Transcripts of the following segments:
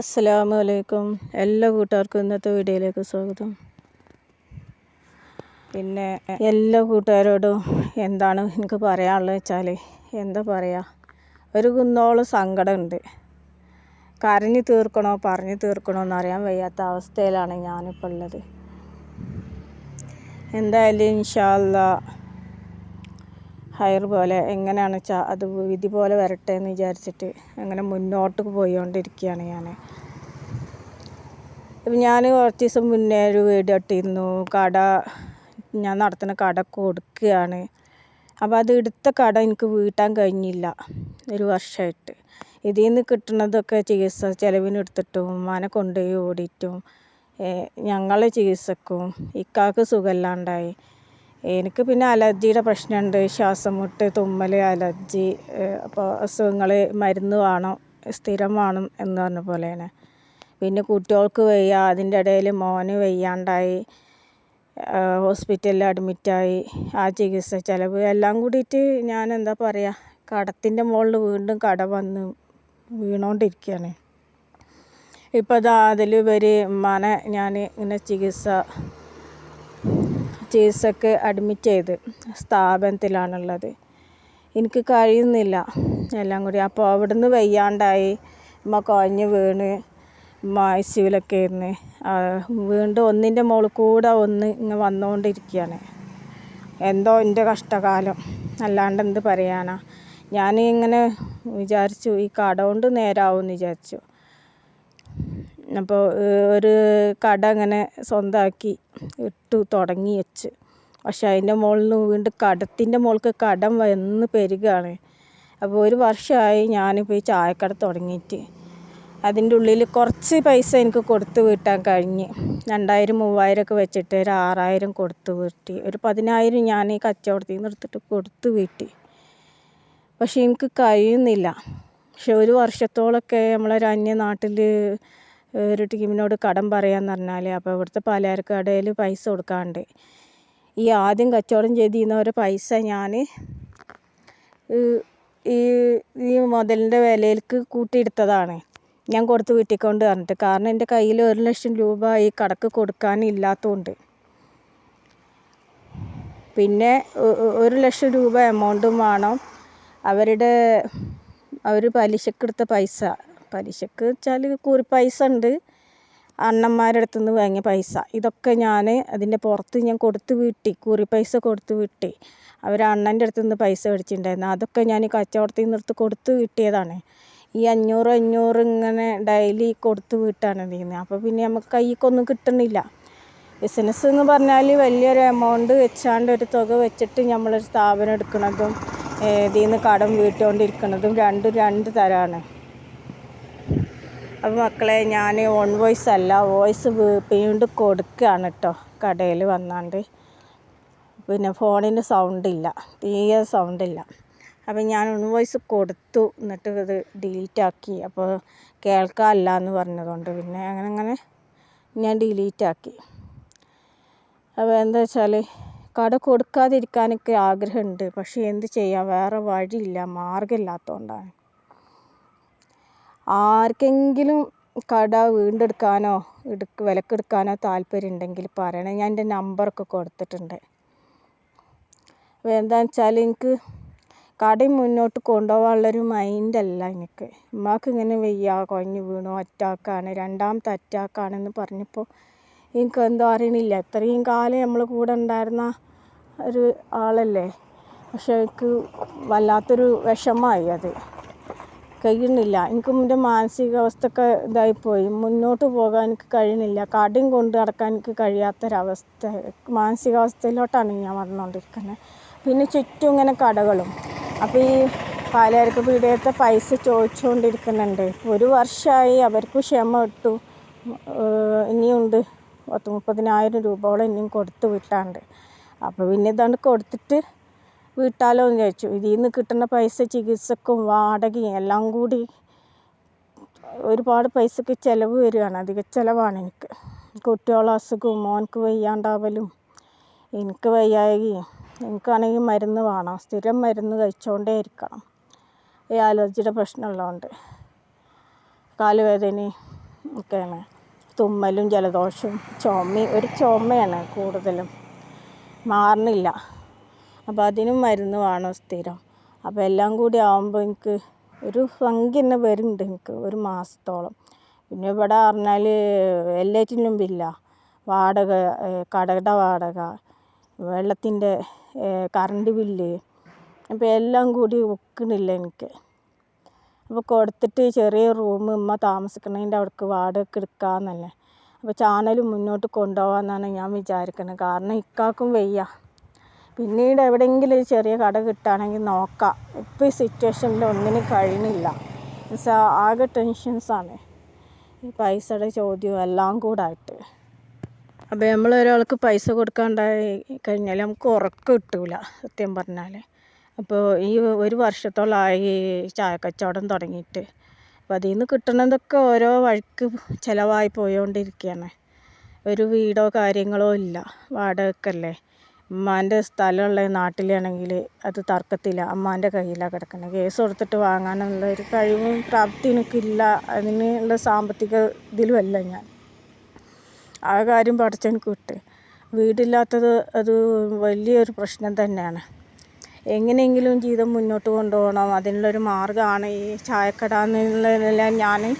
അസ്സലാമു അലൈക്കും എല്ലാ കൂട്ടുകാർക്കും ഇന്നത്തെ വീഡിയോയിലേക്ക് സ്വാഗതം. പിന്നെ എല്ലാ കൂട്ടുകാരോടും എന്താണ് എനിക്ക് പറയാനുള്ളത് വെച്ചാൽ എന്താ പറയുക ഒരു കുന്നോളം സങ്കടമുണ്ട്. കരഞ്ഞു തീർക്കണോ പറഞ്ഞു തീർക്കണോ എന്നറിയാൻ വയ്യാത്ത അവസ്ഥയിലാണ് ഞാനിപ്പോൾ ഉള്ളത്. എന്തായാലും ഇൻഷാല്ല ഹയർ പോലെ എങ്ങനെയാണ് വെച്ചാൽ അത് വിധി പോലെ വരട്ടെ എന്ന് വിചാരിച്ചിട്ട് അങ്ങനെ മുന്നോട്ട് പോയിക്കൊണ്ടിരിക്കുകയാണ് ഞാൻ. ഞാൻ കുറച്ച് ദിവസം മുന്നേ ഒരു വീട് ഇട്ടിരുന്നു കട ഞാൻ നടത്തുന്ന കട കൊടുക്കുകയാണ്. അപ്പോൾ അത് എടുത്ത കട എനിക്ക് വീട്ടാൻ കഴിഞ്ഞില്ല. ഒരു വർഷമായിട്ട്. ഇതിൽ നിന്ന് കിട്ടുന്നതൊക്കെ ചികിത്സ ചിലവിനെടുത്തിട്ടും മനെ കൊണ്ടുപോയി ഓടിയിട്ടും ഞങ്ങളെ ചികിത്സക്കും ഇക്കാക്ക് സുഖമില്ലാണ്ടായി. എനിക്ക് പിന്നെ അലർജിയുടെ പ്രശ്നമുണ്ട്. ശ്വാസം മുട്ട് തുമ്മൽ അലർജി അപ്പോൾ അസുഖങ്ങൾ മരുന്ന് വേണം സ്ഥിരം വേണം എന്ന് പറഞ്ഞ പോലെയാണ്. പിന്നെ കുട്ടികൾക്ക് വയ്യ അതിന്റെ ഇടയിൽ മോന് വയ്യാണ്ടായി ഹോസ്പിറ്റലിൽ അഡ്മിറ്റായി ആ ചികിത്സ ചിലവ് എല്ലാം കൂടിയിട്ട് ഞാൻ എന്താ പറയുക കടത്തിന്റെ മുകളിൽ വീണ്ടും കട വന്ന് വീണോണ്ടിരിക്കുകയാണ് ഇപ്പോൾ അതാ അതിലുപരി മന ഞാൻ ഇങ്ങനെ ചികിത്സ ചികിത്സക്ക് അഡ്മിറ്റ് ചെയ്ത് സ്ഥാപനത്തിലാണുള്ളത്. എനിക്ക് കഴിയുന്നില്ല. എല്ലാം കൂടി. അപ്പോൾ അവിടുന്ന് വയ്യാണ്ടായി. ഉമ്മ കുഴഞ്ഞ് വീണ്. ഉമ്മ ഐ ഇരുന്ന് വീണ്ടും ഒന്നിന്റെ മുകളിൽ കൂടെ ഒന്ന് ഇങ്ങനെ വന്നുകൊണ്ടിരിക്കുകയാണ് എന്തോ എന്റെ കഷ്ടകാലം. അല്ലാണ്ട് എന്ത് പറയാനാ. ഞാൻ വിചാരിച്ചു ഈ കട കൊണ്ട് നേരാവുമെന്ന് വിചാരിച്ചു. അപ്പോൾ ഒരു കട അങ്ങനെ സ്വന്തമാക്കി ഇട്ടു തുടങ്ങി വെച്ച്. പക്ഷേ അതിന്റെ മുകളിൽ വീണ്ടും കടത്തിന്റെ മുകൾക്ക് കടം വന്ന് പെരുകയാണ് അപ്പോൾ ഒരു വർഷമായി ഞാനിപ്പോൾ ഈ ചായക്കട തുടങ്ങിയിട്ട്. അതിന്റെ ഉള്ളിൽ കുറച്ച് പൈസ എനിക്ക് കൊടുത്ത് വീട്ടാൻ കഴിഞ്ഞ്. രണ്ടായിരം മൂവായിരം ഒക്കെ വെച്ചിട്ട് ഒരു ആറായിരം കൊടുത്ത് വീട്ടി. ഒരു പതിനായിരം ഞാൻ ഈ കച്ചവടത്തിൽ നിന്ന് എടുത്തിട്ട് കൊടുത്ത് വീട്ടി. പക്ഷെ എനിക്ക് കഴിയുന്നില്ല. പക്ഷെ ഒരു വർഷത്തോളമൊക്കെ നമ്മളൊരു അന്യ നാട്ടിൽ ഒരു ടീമിനോട് കടം പറയാന്ന് പറഞ്ഞാൽ അപ്പോൾ ഇവിടുത്തെ പലചരക്ക് കടയിൽ പൈസ കൊടുക്കാണ്ട്. ഈ ആദ്യം കച്ചവടം ചെയ്തിരുന്നവരെ പൈസ ഞാൻ ഈ ഈ മുതലിന്റെ വിലയിലേക്ക് കൂട്ടിയെടുത്തതാണ്. ഞാൻ കൊടുത്ത് വീട്ടിക്കൊണ്ട് പറഞ്ഞിട്ട് കാരണം എന്റെ കയ്യിൽ ഒരു ലക്ഷം രൂപ ഈ കടക്ക് കൊടുക്കാനില്ലാത്തതുകൊണ്ട് പിന്നെ ഒരു ലക്ഷം രൂപ എമൗണ്ടും വേണം. അവരുടെ അവർ പലിശക്കെടുത്ത പൈസ. പലിശക്ക് വെച്ചാൽ കൂറി പൈസ ഉണ്ട് അണ്ണന്മാരുടെ അടുത്തു നിന്ന് വാങ്ങിയ പൈസ. ഇതൊക്കെ ഞാൻ അതിന്റെ പുറത്ത് ഞാൻ കൊടുത്ത് വീട്ടി കൂറി പൈസ കൊടുത്ത് വീട്ടി. അവർ അണ്ണന്റെ അടുത്ത് നിന്ന് പൈസ മേടിച്ചിട്ടുണ്ടായിരുന്നു അതൊക്കെ ഞാൻ കച്ചവടത്തിൽ എടുത്ത് കൊടുത്ത് വീട്ടിയതാണ്. ഈ അഞ്ഞൂറ് അഞ്ഞൂറ് ഇങ്ങനെ ഡെയിലി കൊടുത്ത് വീട്ടാണ് ചെയ്യുന്നത് അപ്പോൾ പിന്നെ നമുക്ക് കൈക്കൊന്നും കിട്ടണില്ല. ബിസിനസ് എന്ന് പറഞ്ഞാൽ വലിയൊരു എമൗണ്ട് വെച്ചാണ്ട് ഒരു തുക വെച്ചിട്ട് നമ്മളൊരു സ്ഥാപനം എടുക്കുന്നതും ഇതിൽ നിന്ന് കടം വീട്ടുകൊണ്ടിരിക്കുന്നതും രണ്ടും രണ്ട് തരമാണ് അപ്പോൾ മക്കളെ ഞാൻ ഓൺ വോയിസ് അല്ല വോയിസ് വീണ്ടും കൊടുക്കുകയാണ് കേട്ടോ കടയിൽ വന്നാണ്ട്. പിന്നെ ഫോണിന് സൗണ്ട് ഇല്ല തീരെ സൗണ്ട് ഇല്ല. അപ്പം ഞാൻ ഓൺ വോയിസ് കൊടുത്തു എന്നിട്ട് ഇത് ഡിലീറ്റ് ആക്കി. അപ്പോൾ കേൾക്കാമല്ല എന്ന് പറഞ്ഞതുകൊണ്ട് പിന്നെ അങ്ങനെ അങ്ങനെ ഞാൻ ഡിലീറ്റ് ആക്കി. അപ്പോൾ എന്താ വെച്ചാൽ കട കൊടുക്കാതിരിക്കാനൊക്കെ ആഗ്രഹമുണ്ട് പക്ഷേ എന്ത് ചെയ്യാം? വേറെ വഴിയില്ല മാർഗമില്ലാത്തതുകൊണ്ടാണ് ആർക്കെങ്കിലും കട വീണ്ടെടുക്കാനോ എടുക്ക് വിലക്കെടുക്കാനോ താല്പര്യം ഉണ്ടെങ്കിൽ പറയണേ. ഞാൻ എന്റെ നമ്പറൊക്കെ കൊടുത്തിട്ടുണ്ട്. അപ്പോൾ എന്താണെന്ന് വെച്ചാൽ എനിക്ക് കടയും മുന്നോട്ട് കൊണ്ടുപോകാനുള്ളൊരു മൈൻഡല്ല എനിക്ക്. ഉമ്മാക്ക് ഇങ്ങനെ വയ്യ കുഴഞ്ഞു വീണു അറ്റാക്കാണ് രണ്ടാമത്തെ അറ്റാക്കാണെന്ന് പറഞ്ഞപ്പോൾ എനിക്ക് എന്തോ അറിയണില്ല. ഇത്രയും കാലം നമ്മൾ കൂടെ ഉണ്ടായിരുന്ന ഒരു ആളല്ലേ? പക്ഷേ എനിക്ക് വല്ലാത്തൊരു വിഷമമായി അത്. കഴിയുന്നില്ല. എനിക്ക് എന്റെ മാനസികാവസ്ഥയൊക്കെ ഇതായിപ്പോയി. മുന്നോട്ട് പോകാൻ എനിക്ക് കഴിയുന്നില്ല. കടയും കൊണ്ട് നടക്കാൻ എനിക്ക് കഴിയാത്തൊരവസ്ഥ മാനസികാവസ്ഥയിലോട്ടാണ് ഞാൻ വന്നുകൊണ്ടിരിക്കുന്നത് പിന്നെ ചുറ്റും ഇങ്ങനെ കടകളും. അപ്പോൾ ഈ പാലയരക്ക് പീഡിയത്തെ പൈസ ചോദിച്ചുകൊണ്ടിരിക്കുന്നുണ്ട്. ഒരു വർഷമായി അവർക്ക് ക്ഷമ ഇട്ടു ഇനിയുണ്ട്. പത്ത് മുപ്പതിനായിരം രൂപയോളം ഇനിയും കൊടുത്തു വിട്ടാണ്ട്. അപ്പോൾ പിന്നെ ഇതാണ്ട് കൊടുത്തിട്ട് വീട്ടാലോ എന്ന് ചോദിച്ചു. ഇതിൽ നിന്ന് കിട്ടുന്ന പൈസ ചികിത്സക്കും വാടകയും എല്ലാം കൂടി ഒരുപാട് പൈസക്ക് ചിലവ് വരികയാണ്. അധിക ചിലവാണ് എനിക്ക്. കുട്ടികളെ അസുഖവും മോനക്ക് വയ്യാണ്ടാവലും എനിക്ക് വയ്യായകയും എനിക്കാണെങ്കിൽ മരുന്ന് വേണം. സ്ഥിരം മരുന്ന് കഴിച്ചുകൊണ്ടേ ഇരിക്കണം. ഈ അലർജിയുടെ പ്രശ്നമുള്ളതുകൊണ്ട് കാലുവേദനയും ഒക്കെയാണ്. തുമ്മലും ജലദോഷവും ചുമയും ഒരു ചുമയാണ് കൂടുതലും. മാറണില്ല. അപ്പോൾ അതിനും മരുന്ന് വേണം സ്ഥിരം. അപ്പോൾ എല്ലാം കൂടി ആകുമ്പോൾ എനിക്ക് ഒരു സംഖ്യ തന്നെ വരുന്നുണ്ട് എനിക്ക് ഒരു മാസത്തോളം. പിന്നെ ഇവിടെ പറഞ്ഞാൽ എല്ലാറ്റിനും ബില്ല വാടക കടയുടെ വാടക വെള്ളത്തിന്റെ കറണ്ട് ബില്ല് അപ്പോൾ എല്ലാം കൂടി ഒക്കണില്ല എനിക്ക്. അപ്പോൾ കൊടുത്തിട്ട് ചെറിയ റൂം ഉമ്മ താമസിക്കണതിന്റെ അവിടേക്ക് വാടക എടുക്കാമെന്നല്ലേ അപ്പോൾ ചാനൽ മുന്നോട്ട് കൊണ്ടുപോകാമെന്നാണ് ഞാൻ വിചാരിക്കുന്നത് കാരണം ഇക്കാക്കും വയ്യ. പിന്നീട് എവിടെയെങ്കിലും ഒരു ചെറിയ കട കിട്ടുകയാണെങ്കിൽ നോക്കാം. ഇപ്പോൾ ഈ സിറ്റുവേഷനിൽ ഒന്നിനും കഴിയുന്നില്ല. എന്നുവെച്ചാൽ ആകെ ടെൻഷൻസാണ് ഈ പൈസയുടെ ചോദ്യവും എല്ലാം കൂടെ ആയിട്ട് അപ്പോൾ നമ്മൾ ഒരാൾക്ക് പൈസ കൊടുക്കാണ്ടായി കഴിഞ്ഞാൽ നമുക്ക് ഉറക്കം കിട്ടൂല സത്യം പറഞ്ഞാൽ. അപ്പോൾ ഈ ഒരു വർഷത്തോളമായി ചായക്കച്ചവടം തുടങ്ങിയിട്ട്. അപ്പോൾ അതിൽ നിന്ന് കിട്ടണതൊക്കെ ഓരോ വഴിക്ക് ചിലവായി പോയോണ്ടിരിക്കുകയാണ്. ഒരു വീടോ കാര്യങ്ങളോ ഇല്ല. വാടകക്കല്ലേ? ഉമ്മാന്റെ സ്ഥലമുള്ള നാട്ടിലാണെങ്കിൽ അത് തർക്കത്തില്ല. അമ്മാന്റെ കയ്യിലാണ് കിടക്കുന്നത്. കേസ് കൊടുത്തിട്ട് വാങ്ങാനുള്ള ഒരു കഴിവും പ്രാപ്തി എനിക്കില്ല. അതിനുള്ള സാമ്പത്തിക ഇതിലുമല്ല ഞാൻ. ആ കാര്യം പഠിച്ചെനിക്ക് വിട്ട്. വീടില്ലാത്തത് അത് വലിയൊരു പ്രശ്നം തന്നെയാണ്. എങ്ങനെയെങ്കിലും ജീവിതം മുന്നോട്ട് കൊണ്ടുപോകണം. അതിനുള്ളൊരു മാർഗമാണ് ഈ ചായക്കട എന്നുള്ളതെല്ലാം ഞാൻ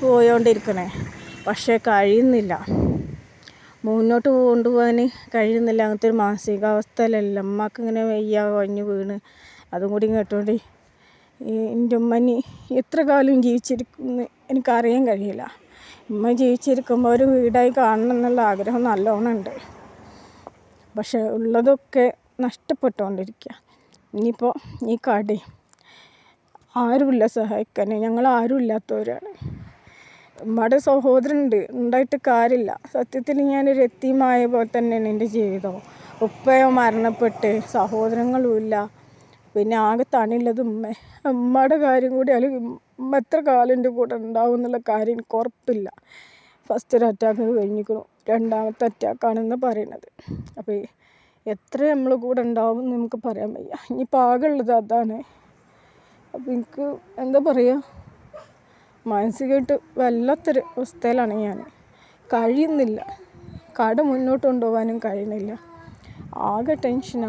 പോയോണ്ടിരിക്കണേ. പക്ഷേ കഴിയുന്നില്ല. മുന്നോട്ട് കൊണ്ടുപോകാൻ കഴിയുന്നില്ല. അങ്ങനത്തെ ഒരു മാനസികാവസ്ഥയിലല്ല. ഉമ്മക്ക് ഇങ്ങനെ വയ്യ കഴിഞ്ഞു വീണ്. അതും കൂടി കേട്ടോണ്ട് എന്റെ ഉമ്മനി എത്ര കാലം ജീവിച്ചിരിക്കുമെന്ന് എനിക്കറിയാൻ കഴിയില്ല. ഉമ്മ ജീവിച്ചിരിക്കുമ്പോൾ ഒരു വീടായി കാണണം എന്നുള്ള ആഗ്രഹം നല്ലോണം ഉണ്ട്. പക്ഷെ ഉള്ളതൊക്കെ നഷ്ടപ്പെട്ടുകൊണ്ടിരിക്കുക. ഇനിയിപ്പോൾ ഈ കടയും ആരുമില്ല സഹായിക്കാൻ ഞങ്ങൾ ആരും ഇല്ലാത്തവരാണ് ഉമ്മയുടെ സഹോദരനുണ്ട്. ഉണ്ടായിട്ട് കാര്യമില്ല. സത്യത്തിൽ ഞാനൊരു എത്തിയമായ പോലെ തന്നെയാണ് എന്റെ ജീവിതം. ഉപ്പയോ മരണപ്പെട്ട് സഹോദരങ്ങളും ഇല്ല. പിന്നെ ആകെ തണിയുള്ളത് ഉമ്മ. ഉമ്മയുടെ കാര്യം കൂടി അല്ലെങ്കിൽ ഉമ്മ എത്ര കാലം എന്റെ കൂടെ ഉണ്ടാവും എന്നുള്ള കാര്യം എനിക്ക് ഉറപ്പില്ല. ഫസ്റ്റ് ഒരു അറ്റാക്ക് കഴിഞ്ഞിരിക്കണു രണ്ടാമത്തെ അറ്റാക്കാണെന്ന് പറയുന്നത്. അപ്പോൾ എത്ര നമ്മൾ കൂടെ ഉണ്ടാവും എന്ന് നമുക്ക് പറയാൻ വയ്യ. ഇനിയിപ്പോൾ ആകെ ഉള്ളത് അതാണ്. അപ്പോൾ എനിക്ക് എന്താ പറയുക മാനസികമായിട്ട് വല്ലാത്തൊരു അവസ്ഥയിലാണ് ഞാൻ. കഴിയുന്നില്ല. കട മുന്നോട്ട് കൊണ്ടുപോകാനും കഴിയുന്നില്ല. ആകെ ടെൻഷനാണ്